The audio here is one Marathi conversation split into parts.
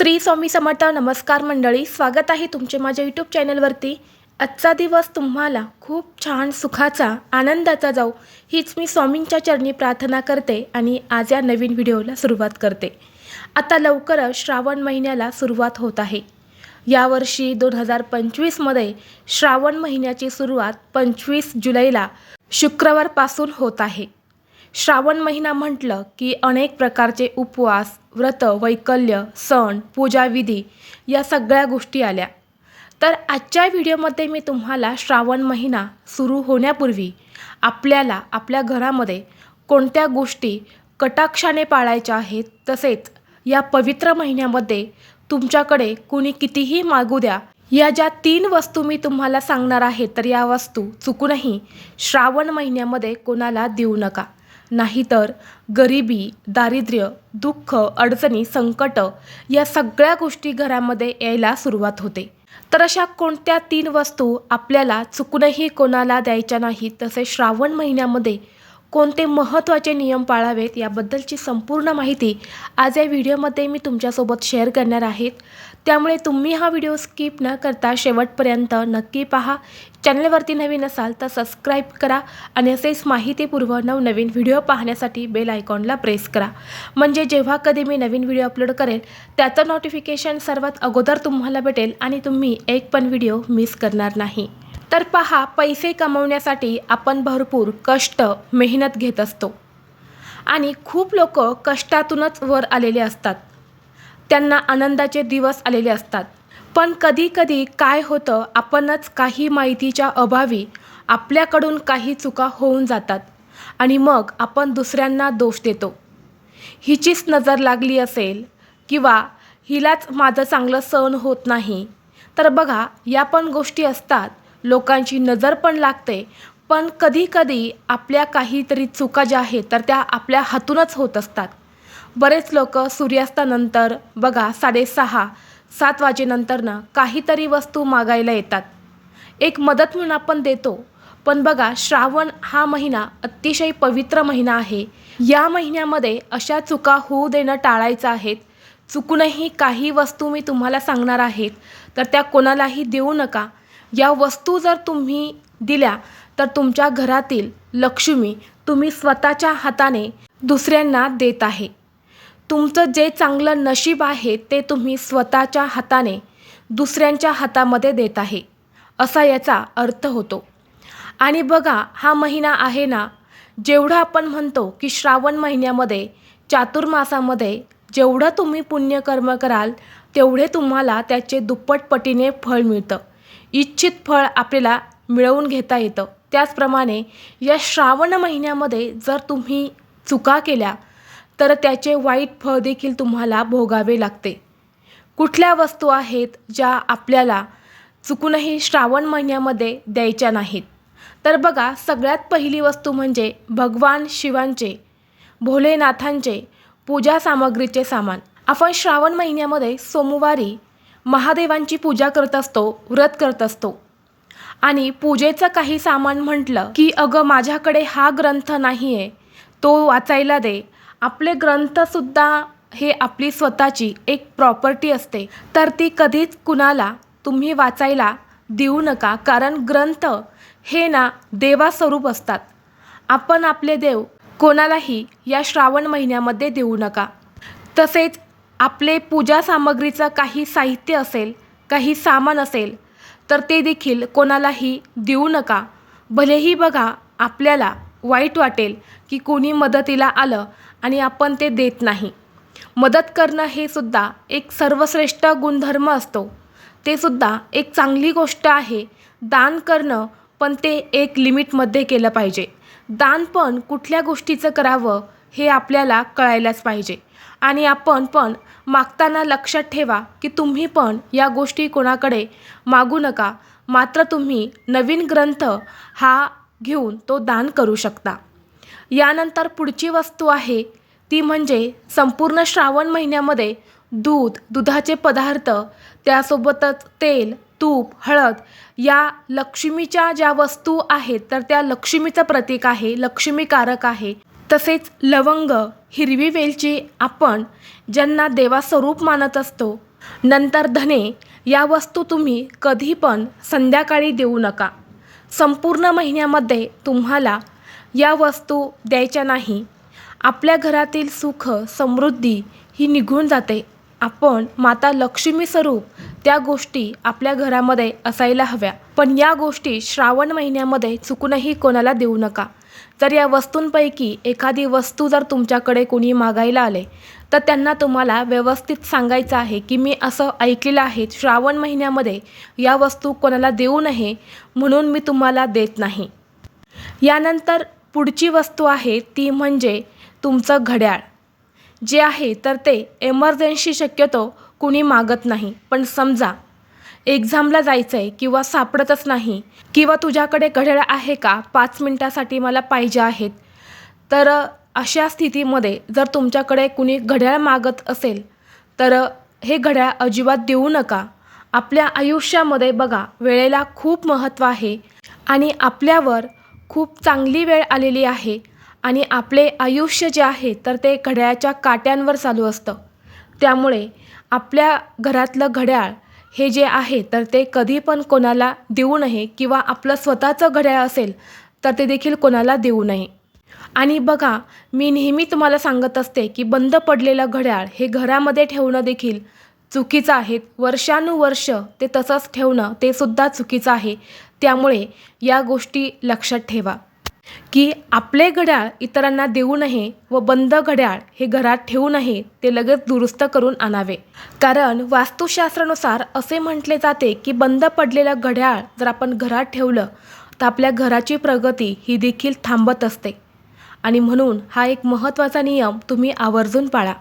श्री स्वामी समर्थ नमस्कार मंडळी स्वागत आहे तुमचे माझ्या यूट्यूब चॅनलवरती. आजचा दिवस तुम्हाला खूप छान सुखाचा आनंदाचा जाऊ हीच मी स्वामींच्या चरणी प्रार्थना करते आणि आज या नवीन व्हिडिओला सुरुवात करते. आता लवकरच श्रावण महिन्याला सुरुवात होत आहे. यावर्षी दोन हजार पंचवीसमध्ये श्रावण महिन्याची सुरुवात पंचवीस जुलैला शुक्रवारपासून होत आहे. श्रावण महिना म्हटलं की अनेक प्रकारचे उपवास व्रत वैकल्य सण पूजाविधी या सगळ्या गोष्टी आल्या. तर आजच्या व्हिडिओमध्ये मी तुम्हाला श्रावण महिना सुरू होण्यापूर्वी आपल्याला आपल्या घरामध्ये कोणत्या गोष्टी कटाक्षाने पाळायच्या आहेत तसेच या पवित्र महिन्यामध्ये तुमच्याकडे कुणी कितीही मागू द्या या ज्या तीन वस्तू मी तुम्हाला सांगणार आहे तर या वस्तू चुकूनही श्रावण महिन्यामध्ये कोणाला देऊ नका. नाहीतर गरिबी दारिद्र्य दुःख अडचणी संकट या सगळ्या गोष्टी घरामध्ये यायला सुरुवात होते. तर अशा कोणत्या तीन वस्तू आपल्याला चुकूनही कोणाला द्यायच्या नाहीत तसे श्रावण महिन्यामध्ये कोणते महत्त्वाचे नियम पाळावेत याबद्दलची संपूर्ण माहिती आज या व्हिडिओमध्ये मी तुमच्यासोबत शेअर करणार आहेत त्यामुळे तुम्ही हा व्हिडिओ स्किप न करता शेवटपर्यंत नक्की पहा. चॅनलवरती नवीन असाल तर सबस्क्राईब करा आणि असेच माहितीपूर्व नवनवीन व्हिडिओ पाहण्यासाठी बेल आयकॉनला प्रेस करा. म्हणजे जेव्हा कधी मी नवीन व्हिडिओ अपलोड करेल त्याचं नोटिफिकेशन सर्वात अगोदर तुम्हाला भेटेल आणि तुम्ही एक पण व्हिडिओ मिस करणार नाही. तर पहा पैसे कमवण्यासाठी आपण भरपूर कष्ट मेहनत घेत असतो. आणि खूप लोक कष्टातूनच वर आलेले असतात. त्यांना आनंदाचे दिवस आलेले असतात. पण कधीकधी काय होतं आपणच काही माहितीच्या अभावी आपल्याकडून काही चुका होऊन जातात आणि मग आपण दुसऱ्यांना दोष देतो. हिचीच नजर लागली असेल किंवा हिलाच माझं चांगलं सहन होत नाही तर बघा या पण गोष्टी असतात. लोकांची नजर पण लागते. पण कधीकधी आपल्या काहीतरी चुका ज्या आहेत तर त्या आपल्या हातूनच होत असतात. बरेच लोक सूर्यास्तानंतर बघा साडेसहा सात वाजेनंतरनं काहीतरी वस्तू मागायला येतात. एक मदत म्हणून आपण देतो पण बघा श्रावण हा महिना अतिशय पवित्र महिना आहे. या महिन्यामध्ये अशा चुका होऊ देणं टाळायचं आहेत चुकूनही काही वस्तू मी तुम्हाला सांगणार आहेत तर त्या कोणालाही देऊ नका. या वस्तू जर तुम्ही दिल्या तर तुमच्या घरातील लक्ष्मी तुम्ही स्वतःच्या हाताने दुसऱ्यांना देत आहे. तुमचं जे चांगलं नशीब आहे ते तुम्ही स्वतःच्या हाताने दुसऱ्यांच्या हातामध्ये देत आहे असा याचा अर्थ होतो. आणि बघा हा महिना आहे ना जेवढं आपण म्हणतो की श्रावण महिन्यामध्ये चातुर्मासामध्ये जेवढं तुम्ही पुण्यकर्म कराल तेवढे तुम्हाला त्याचे दुप्पट पटीने फळ मिळतं. इच्छित फळ आपल्याला मिळवून घेता येतं. त्याचप्रमाणे या श्रावण महिन्यामध्ये जर तुम्ही चुका केल्या तर त्याचे वाईट फळ देखील तुम्हाला भोगावे लागते. कुठल्या वस्तू आहेत ज्या आपल्याला चुकूनही श्रावण महिन्यामध्ये द्यायच्या नाहीत? तर बघा सगळ्यात पहिली वस्तू म्हणजे भगवान शिवांचे भोलेनाथांचे पूजा सामग्रीचे सामान. आपण श्रावण महिन्यामध्ये सोमवारी महादेवांची पूजा करत असतो व्रत करत असतो. आणि पूजेचं काही सामान म्हटलं की अगं माझ्याकडे हा ग्रंथ नाही आहे तो वाचायला दे आपले ग्रंथसुद्धा हे आपली स्वतःची एक प्रॉपर्टी असते. तर ती कधीच कुणाला तुम्ही वाचायला देऊ नका. कारण ग्रंथ हे ना देवास्वरूप असतात. आपण आपले देव कोणालाही या श्रावण महिन्यामध्ये देऊ नका. तसेच आपले पूजा सामग्रीचं काही साहित्य असेल काही सामान असेल तर ते देखील कोणालाही देऊ नका. भलेही बघा आपल्याला वाईट वाटेल की कोणी मदतीला आलं आणि आपण ते देत नाही. मदत करणं हे सुद्धा एक सर्वश्रेष्ठ गुणधर्म असतो. ते सुद्धा एक चांगली गोष्ट आहे. दान करणं पण ते एक लिमिटमध्ये केलं पाहिजे. दान पण कुठल्या गोष्टीचं करावं हे आपल्याला कळायलाच पाहिजे. आणि आपण पण मागताना लक्षात ठेवा की तुम्ही पण या गोष्टी कोणाकडे मागू नका. मात्र तुम्ही नवीन ग्रंथ हा घेऊन तो दान करू शकता. यानंतर पुढची वस्तू आहे. ती म्हणजे संपूर्ण श्रावण महिन्यामध्ये दूध दुधाचे पदार्थ त्यासोबतच तेल तूप हळद या लक्ष्मीच्या ज्या वस्तू आहेत तर त्या लक्ष्मीचं प्रतीक आहे लक्ष्मीकारक आहे. तसेच लवंग हिरवी वेलची आपण ज्यांना देवास्वरूप मानत असतो. नंतर धने या वस्तू तुम्ही कधी पण संध्याकाळी देऊ नका. संपूर्ण महिन्यामध्ये तुम्हाला या वस्तू द्यायच्या नाही. आपल्या घरातील सुख समृद्धी ही निघून जाते. आपण माता लक्ष्मी स्वरूप त्या गोष्टी आपल्या घरामध्ये असायला हव्या. पण या गोष्टी श्रावण महिन्यामध्ये चुकूनही कोणाला देऊ नका. जर या वस्तूंपैकी एखादी वस्तू जर तुमच्याकडे कोणी मागायला आले तर त्यांना तुम्हाला व्यवस्थित सांगायचं आहे की मी असं ऐकलेलं आहे श्रावण महिन्यामध्ये या वस्तू कोणाला देऊ नये म्हणून मी तुम्हाला देत नाही. यानंतर पुढची वस्तू आहे ती म्हणजे तुमचं घड्याळ. जे आहे तर ते एमर्जन्सी शक्यतो कुणी मागत नाही. पण समजा एक्झामला जायचं आहे किंवा सापडतच नाही किंवा तुझ्याकडे घड्याळ आहे का पाच मिनटासाठी मला पाहिजे आहेत तर अशा स्थितीमध्ये जर तुमच्याकडे कुणी घड्याळ मागत असेल तर हे घड्याळ अजिबात देऊ नका. आपल्या आयुष्यामध्ये बघा वेळेला खूप महत्त्व आहे आणि आपल्यावर खूप चांगली वेळ आलेली आहे आणि आपले आयुष्य जे आहे तर ते घड्याळाच्या काट्यांवर चालू असतं. त्यामुळे आपल्या घरातलं घड्याळ हे जे आहे तर ते कधी पण कोणाला देऊ नये किंवा आपलं स्वतःचं घड्याळ असेल तर ते देखील कोणाला देऊ नये. आणि बघा मी नेहमी तुम्हाला सांगत असते की बंद पडलेलं घड्याळ हे घरामध्ये ठेवणं देखील चुकीचं आहे. वर्षानुवर्ष ते तसंच ठेवणं ते सुद्धा चुकीचं आहे. त्यामुळे या गोष्टी लक्षात ठेवा. की आपले घड्याळ इतरांना देऊ नये व बंद घड्याळ हे घरात ठेवू नये ते लगेच दुरुस्त करून आणावे. कारण वास्तुशास्त्रानुसार असे म्हटले जाते की बंद पडलेलं घड्याळ जर आपण घरात ठेवलं तर आपल्या घराची प्रगती ही देखील थांबत असते. आणि म्हणून हा एक महत्त्वाचा नियम तुम्ही आवर्जून पाळा.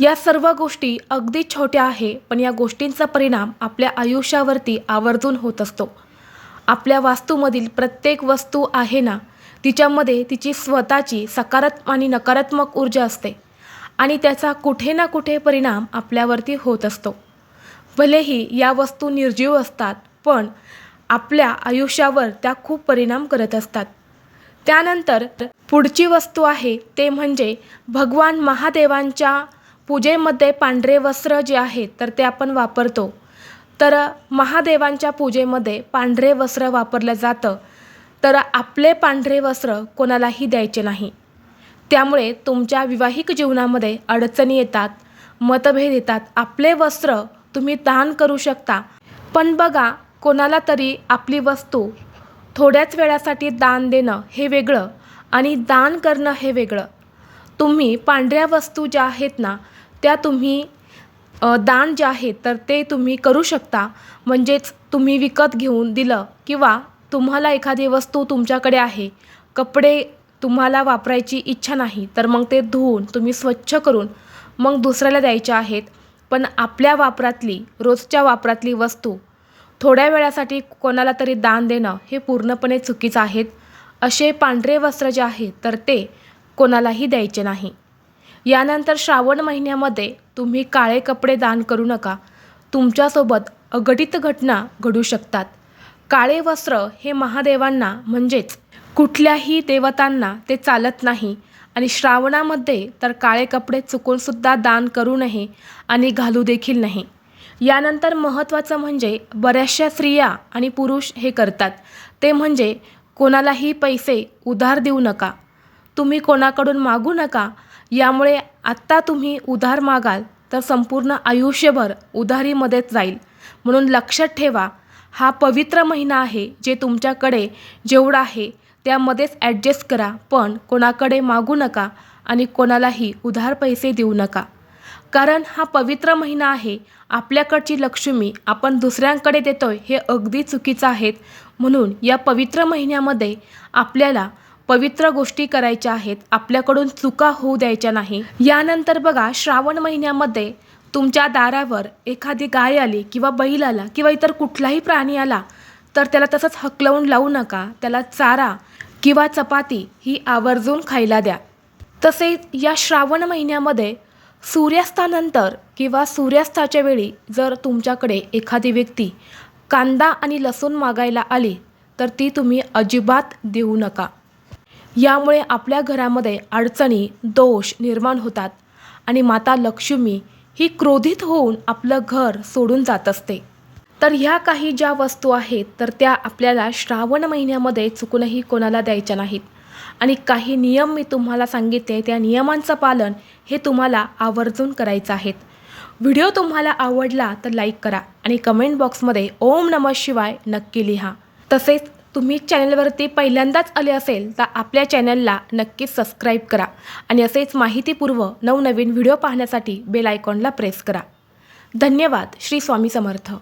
या सर्व गोष्टी अगदी छोट्या आहे पण या गोष्टींचा परिणाम आपल्या आयुष्यावरती आवर्जून होत असतो. आपल्या वास्तूमधील प्रत्येक वस्तू आहे ना तिच्यामध्ये तिची स्वतःची सकारात्मक आणि नकारात्मक ऊर्जा असते आणि त्याचा कुठे ना कुठे परिणाम आपल्यावरती होत असतो. भलेही या वस्तू निर्जीव असतात पण आपल्या आयुष्यावर त्या खूप परिणाम करत असतात. त्यानंतर पुढची वस्तू आहे ते म्हणजे भगवान महादेवांच्या पूजेमध्ये पांढरे वस्त्र जे आहे तर ते आपण वापरतो. तर महादेवांच्या पूजेमध्ये पांढरे वस्त्र वापरलं जातं. तर आपले पांढरे वस्त्र कोणालाही द्यायचे नाही. त्यामुळे तुमच्या विवाहिक जीवनामध्ये अडचणी येतात मतभेद येतात. आपले वस्त्र तुम्ही दान करू शकता. पण बघा कोणाला तरी आपली वस्तू थोड्याच वेळासाठी दान देणं हे वेगळं आणि दान करणं हे वेगळं. तुम्ही पांढऱ्या वस्तू ज्या आहेत ना त्या तुम्ही दान जे आहे तर ते तुम्ही करू शकता. म्हणजेच तुम्ही विकत घेऊन दिलं किंवा तुम्हाला एखादी वस्तू तुमच्याकडे आहे कपडे तुम्हाला वापरायची इच्छा नाही तर मग ते धुवून तुम्ही स्वच्छ करून मग दुसऱ्याला द्यायच्या आहेत. पण आपल्या वापरातली रोजच्या वापरातली वस्तू थोड्या वेळासाठी कोणाला तरी दान देणं हे पूर्णपणे चुकीचं आहेत असे पांढरे वस्त्र जे आहे तर ते कोणालाही द्यायचे नाही. यानंतर श्रावण महिन्यामध्ये तुम्ही काळे कपडे दान करू नका. तुमच्यासोबत अघटित घटना घडू शकतात. काळे वस्त्र हे महादेवांना म्हणजेच कुठल्याही देवतांना ते चालत नाही. आणि श्रावणामध्ये तर काळे कपडे चुकूनसुद्धा दान करू नये आणि घालू देखील नाही यानंतर महत्त्वाचं म्हणजे बऱ्याचशा स्त्रिया आणि पुरुष हे करतात. ते म्हणजे कोणालाही पैसे उधार देऊ नका. तुम्ही कोणाकडून मागू नका यामुळे आत्ता तुम्ही उधार मागाल तर संपूर्ण आयुष्यभर उधारीमध्येच जाईल. म्हणून लक्षात ठेवा हा पवित्र महिना आहे जे तुमच्याकडे जेवढं आहे त्यामध्येच ॲडजस्ट करा पण कोणाकडे मागू नका आणि कोणालाही उधार पैसे देऊ नका. कारण हा पवित्र महिना आहे आपल्याकडची लक्ष्मी आपण दुसऱ्यांकडे देतोय हे अगदी चुकीचं आहेत म्हणून या पवित्र महिन्यामध्ये आपल्याला पवित्र गोष्टी करायच्या आहेत आपल्याकडून चुका होऊ द्यायच्या नाही. यानंतर बघा श्रावण महिन्यामध्ये तुमच्या दारावर एखादी गाय आली किंवा बैल आला किंवा इतर कुठलाही प्राणी आला तर त्याला तसंच हकलवून लावू नका. त्याला चारा किंवा चपाती ही आवर्जून खायला द्या. तसेच या श्रावण महिन्यामध्ये सूर्यास्तानंतर किंवा सूर्यास्ताच्या वेळी जर तुमच्याकडे एखादी व्यक्ती कांदा आणि लसूण मागायला आली तर ती तुम्ही अजिबात देऊ नका. यामुळे आपल्या घरामध्ये अडचणी दोष निर्माण होतात आणि माता लक्ष्मी ही क्रोधित होऊन आपलं घर सोडून जात असते. तर ह्या काही ज्या वस्तू आहेत तर त्या आपल्याला श्रावण महिन्यामध्ये चुकूनही कोणाला द्यायच्या नाहीत. आणि काही नियम मी तुम्हाला सांगितले त्या नियमांचं पालन हे तुम्हाला आवर्जून करायचं आहेत. व्हिडिओ तुम्हाला आवडला तर लाईक करा आणि कमेंट बॉक्समध्ये ओम नमः शिवाय नक्की लिहा. तसेच तुम्ही चॅनलवरती पहिल्यांदाच आले असेल तर आपल्या चॅनलला नक्कीच सबस्क्राईब करा आणि असेच माहितीपूर्व नवनवीन व्हिडिओ पाहण्यासाठी बेल आयकॉनला प्रेस करा. धन्यवाद. श्री स्वामी समर्थ.